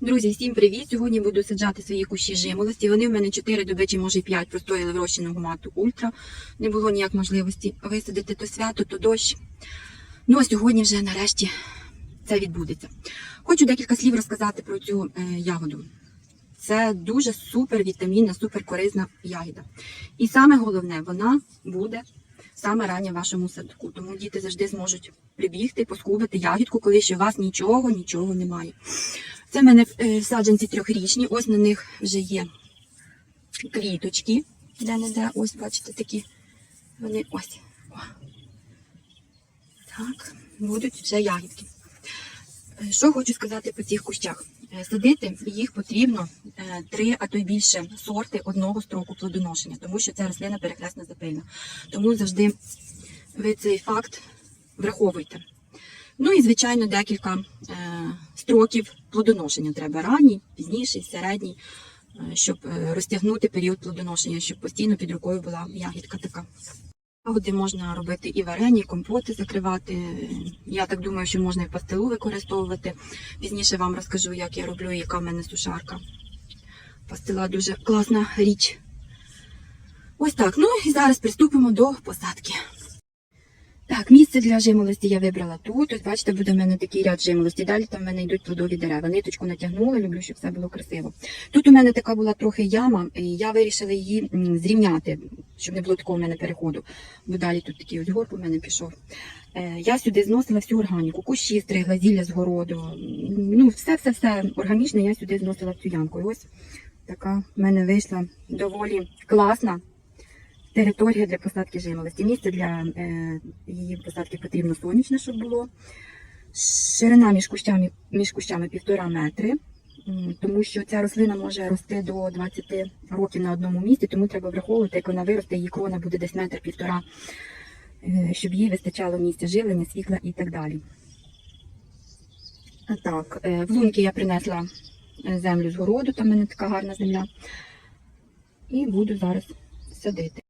Друзі, всім привіт! Сьогодні буду саджати свої кущі жимолості. Вони в мене 4 доби чи може 5 простояли в розчинному мату ультра. Не було ніяк можливості висадити то свято, то дощ. Ну а сьогодні вже нарешті це відбудеться. Хочу декілька слів розказати про цю е, ягоду. Це дуже супер вітамінна, супер корисна ягода. І саме головне, вона буде саме рання в вашому садку. Тому діти завжди зможуть прибігти, поскубити ягідку, коли ще у вас нічого, нічого немає. Це в мене е, саджанці трьохрічні, ось на них вже є квіточки, де не де, ось, бачите, такі вони ось. О. Так, будуть вже ягідки. Е, Що хочу сказати по цих кущах? Е, Садити їх потрібно три, а то й більше сорти одного строку плодоношення, тому що ця рослина перехресна запильна. Тому завжди ви цей факт враховуйте. Ну і, звичайно, декілька строків плодоношення треба ранній, пізніший, середній, е, щоб е, розтягнути період плодоношення, щоб постійно під рукою була ягідка така. Ягоди можна робити і варені, і компоти закривати. Я так думаю, що можна і пастилу використовувати. Пізніше вам розкажу, як я роблю яка в мене сушарка. Пастила дуже класна річ. Ось так. Ну і зараз приступимо до посадки. Так, місце для жимолості я вибрала тут. Ось бачите, буде в мене такий ряд жимолості. Далі там в мене йдуть плодові дерева. Ниточку натягнула, люблю, щоб все було красиво. Тут у мене така була трохи яма, і я вирішила її зрівняти, щоб не було такого в мене переходу. Бо далі тут такий ось горб у мене пішов. Е, Я сюди зносила всю органіку, кущі стригла, зілля з городу. Ну, все-все-все органічне я сюди зносила цю ямку. І ось така в мене вийшла доволі класна територія для посадки жимолості. Місце для е, її посадки потрібно сонячне, щоб було. Ширина між кущами, між кущами півтора метри, тому що ця рослина може рости до 20 років на одному місці, тому треба враховувати, як вона виросте, її крона буде десь метр півтора, е, щоб їй вистачало місця живлення, світла і так далі. Так, е, в лунки я принесла землю з городу, там в мене така гарна земля. І буду зараз садити.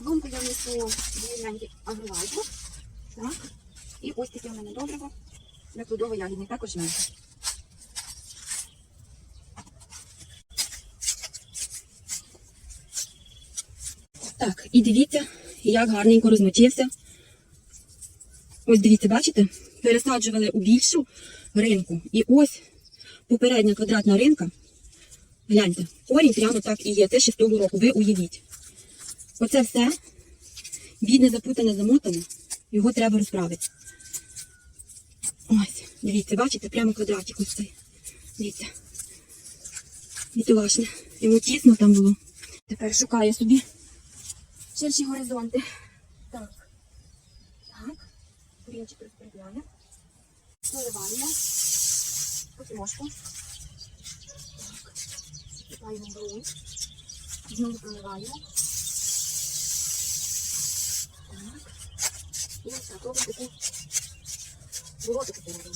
Так, лунку я несу дрібненький агровайку. Так. І ось таке в мене добриво для плодово-ягідний, також менше. Так, і дивіться, як гарненько розмочився. Ось дивіться, бачите? Пересаджували у більшу ринку. І ось попередня квадратна ринка. Гляньте, корінь прямо так і є. Це того року. Ви уявіть. Оце все бідне, запутане, замотане. Його треба розправити. Ось, дивіться, бачите, прямо квадратик ось цей. Дивіться. Бідолашне. Йому тісно там було. Тепер шукаю собі ширші горизонти. Так. Так. Корінчик розподіляємо. Наливаємо. Потрошку. Так. Кидаємо ґрунт. Знову проливаємо. І ось так робимо таку болото таке робимо.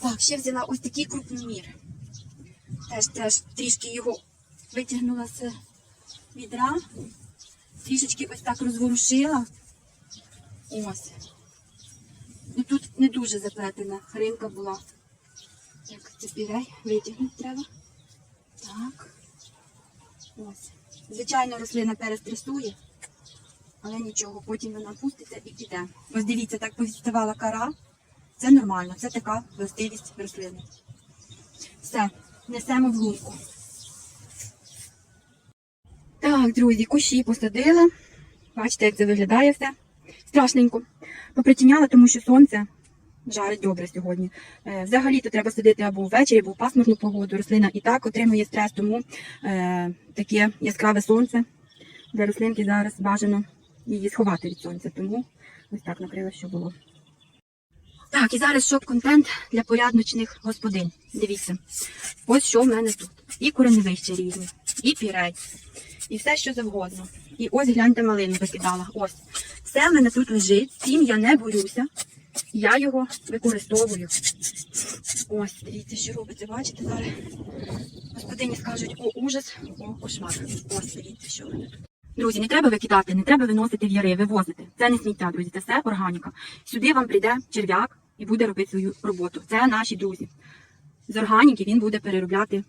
Так, ще взяла ось такий крупномір. Теж теж трішки його витягнула з відра. Трішечки ось так розворушила. Ось. Ну тут не дуже заплетена хринка була. Так, цепірей витягнути треба. Так. Ось. Звичайно, рослина перестресує, але нічого, потім вона пуститься і піде. Ось дивіться, так повідставала кара. Це нормально, це така властивість рослини. Все, несемо в лунку. Так, друзі, кущі посадила. Бачите, як це виглядає все. Страшненько. Попритіняла, тому що сонце жарить добре сьогодні. Е, Взагалі-то треба садити або ввечері, або в пасмурну погоду. Рослина і так отримує стрес, тому е, таке яскраве сонце для рослинки зараз бажано її сховати від сонця. Тому ось так накрила, що було. Так, і зараз шоп-контент для порядночних господинь. Дивіться, ось що в мене тут. І кореневища різні, і пірей, і все, що завгодно. І ось гляньте малину викидала. Ось. Все в мене тут лежить, цим я не борюся. Я його використовую. Ось, дивіться, що робиться. Бачите, зараз господині скажуть, о, ужас, о, кошмар. Ось, дивіться, що тут. Друзі, не треба викидати, не треба виносити в яри, вивозити. Це не сміття, друзі, це все органіка. Сюди вам прийде черв'як, і буде робити свою роботу. Це наші друзі. З органіки він буде переробляти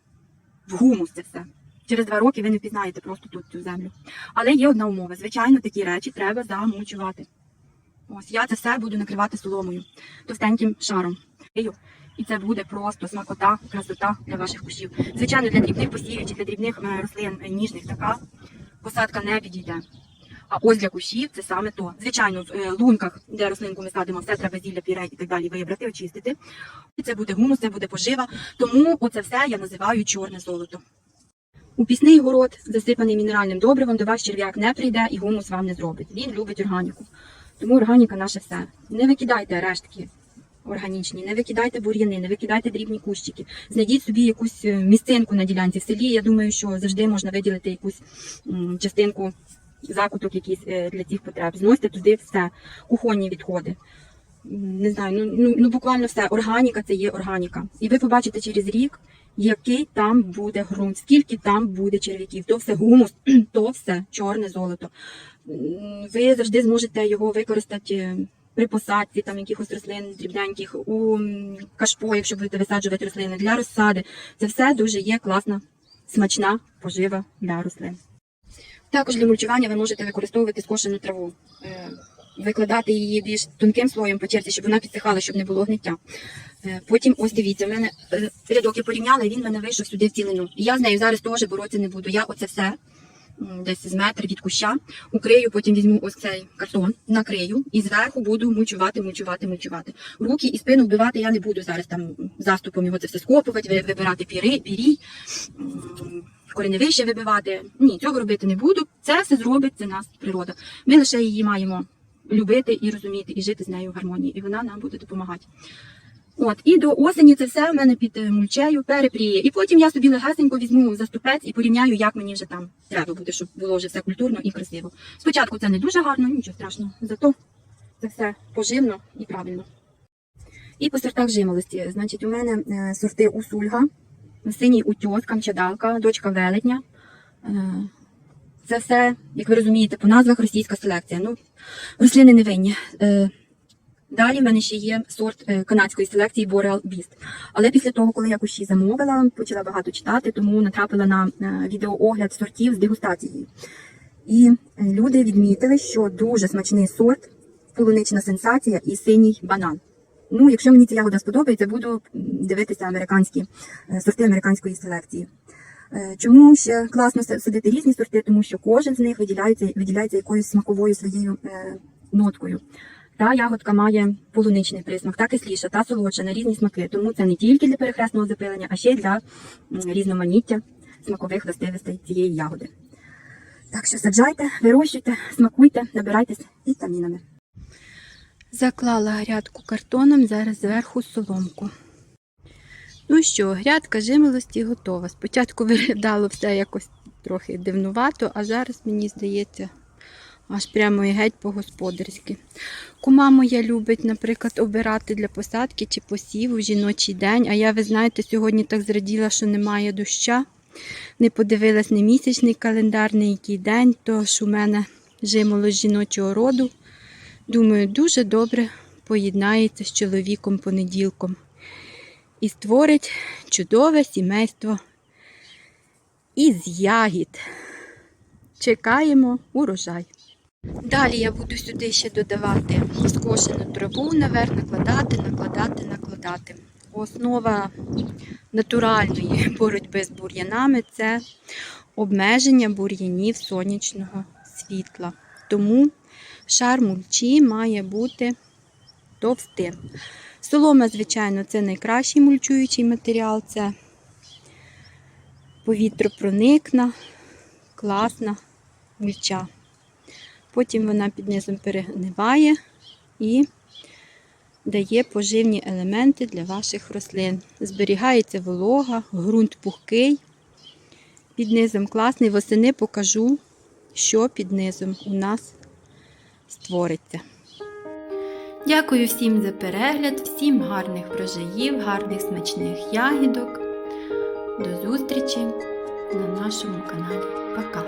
в гумус це все. Через два роки ви не впізнаєте просто тут цю землю. Але є одна умова. Звичайно, такі речі треба замульчувати. Ось я це все буду накривати соломою, товстеньким шаром. І це буде просто смакота, красота для ваших кущів. Звичайно, для дрібних посівів чи для дрібних е, рослин е, ніжних така посадка не підійде. А ось для кущів це саме то. Звичайно, в е, лунках, де рослинку ми садимо, все треба зілля, пірей і так далі вибрати, очистити. І це буде гумус, це буде пожива. Тому оце все я називаю чорне золото. У пісний город, засипаний мінеральним добривом, до вас черв'як не прийде і гумус вам не зробить. Він любить органіку. Тому органіка наше все. Не викидайте рештки органічні, не викидайте бур'яни, не викидайте дрібні кущики. Знайдіть собі якусь е, місцинку на ділянці. В селі, я думаю, що завжди можна виділити якусь частинку, закуток якийсь е, для цих потреб. Зносьте туди все, кухонні відходи. Не знаю, ну, ну, ну буквально все. Органіка це є органіка. І ви побачите через рік, який там буде ґрунт, скільки там буде черв'яків. То все гумус, то все чорне золото. Ви завжди зможете його використати е, при посадці там якихось рослин дрібненьких, у кашпо, якщо будете висаджувати рослини для розсади. Це все дуже є класна, смачна пожива для рослин. Також для мульчування ви можете використовувати скошену траву, е, викладати її більш тонким слоєм по черзі, щоб вона підсихала, щоб не було гниття. Е, Потім, ось дивіться, в мене е, рядок я порівняла, і він мене вийшов сюди в цілину. І я з нею зараз теж боротися не буду. Я оце все десь з метр від куща укрию, потім візьму ось цей картон, накрию і зверху буду мульчувати, мульчувати, мульчувати. Руки і спину вбивати я не буду зараз там заступом його це все скопувати, вибирати піри, пірій, кореневище вибивати. Ні, цього робити не буду. Це все зробить це нас природа. Ми лише її маємо любити і розуміти, і жити з нею в гармонії, і вона нам буде допомагати. От, і до осені це все в мене під е, мульчею перепріє. І потім я собі легесенько візьму заступець і порівняю, як мені вже там треба буде, щоб було вже все культурно і красиво. Спочатку це не дуже гарно, нічого страшного. Зато це все поживно і правильно. І по сортах жимолості. Значить, у мене е, сорти Усульга, синій утьос, камчадалка, дочка велетня. Це все, як ви розумієте, по назвах російська селекція. Ну, рослини не винні. Е, Далі в мене ще є сорт е, канадської селекції Boreal Beast. Але після того, коли я кущі замовила, почала багато читати, тому натрапила на е, відеоогляд сортів з дегустацією. І люди відмітили, що дуже смачний сорт, полунична сенсація і синій банан. Ну, якщо мені ця ягода сподобається, буду дивитися американські сорти американської селекції. Е, Чому ще класно садити різні сорти? Тому що кожен з них виділяється, виділяється якоюсь смаковою своєю е, ноткою. Та ягодка має полуничний присмак, та кисліша, та солодша на різні смаки. Тому це не тільки для перехресного запилення, а ще й для різноманіття смакових властивостей цієї ягоди. Так що саджайте, вирощуйте, смакуйте, набирайтесь вітамінами. Заклала грядку картоном, зараз зверху соломку. Ну що, грядка жимолості готова. Спочатку виглядало все якось трохи дивнувато, а зараз, мені здається, аж прямо і геть по-господарськи. Кума моя любить, наприклад, обирати для посадки чи посіву в жіночий день. А я, ви знаєте, сьогодні так зраділа, що немає доща. Не подивилась ні місячний календар, ні який день, тож у мене жимоло жіночого роду. Думаю, дуже добре поєднається з чоловіком понеділком і створить чудове сімейство із ягід. Чекаємо урожай. Далі я буду сюди ще додавати скошену траву, наверх накладати, накладати, накладати. Основа натуральної боротьби з бур'янами це обмеження бур'янів сонячного світла. Тому шар мульчі має бути товстим. Солома, звичайно, це найкращий мульчуючий матеріал, це повітропроникна, класна мульча. Потім вона під низом перегниває і дає поживні елементи для ваших рослин. Зберігається волога, ґрунт пухкий, під низом класний. Восени покажу, що під низом у нас створиться. Дякую всім за перегляд, всім гарних врожаїв, гарних смачних ягідок. До зустрічі на нашому каналі. Пока!